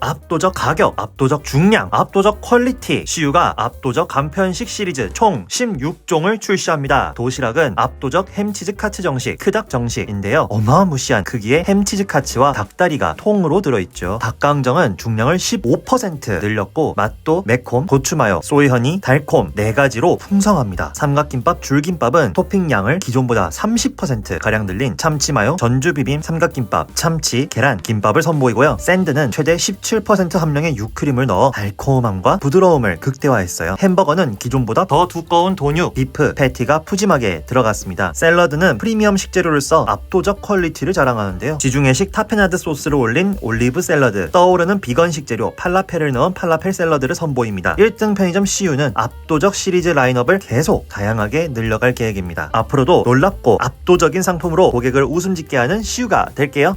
압도적 가격, 압도적 중량, 압도적 퀄리티, CU가 압도적 간편식 시리즈 총 16종을 출시합니다. 도시락은 압도적 햄치즈 카츠 정식, 크닭 정식인데요. 어마무시한 크기의 햄치즈 카츠와 닭다리가 통으로 들어있죠. 닭강정은 중량을 15% 늘렸고 맛도 매콤, 고추마요, 소이허니, 달콤 네 가지로 풍성합니다. 삼각김밥, 줄김밥은 토핑량을 기존보다 30% 가량 늘린 참치마요, 전주비빔, 삼각김밥, 참치, 계란, 김밥을 선보이고요. 샌드는 최대 17% 함량의 유크림을 넣어 달콤함과 부드러움을 극대화했어요. 햄버거는 기존보다 더 두꺼운 돈육, 비프, 패티가 푸짐하게 들어갔습니다. 샐러드는 프리미엄 식재료를 써 압도적 퀄리티를 자랑하는데요. 지중해식 타페나드 소스를 올린 올리브 샐러드, 떠오르는 비건 식재료 팔라펠을 넣은 팔라펠 샐러드를 선보입니다. 1등 편의점 CU는 압도적 시리즈 라인업을 계속 다양하게 늘려갈 계획입니다. 앞으로도 놀랍고 압도적인 상품으로 고객을 웃음 짓게 하는 CU가 될게요.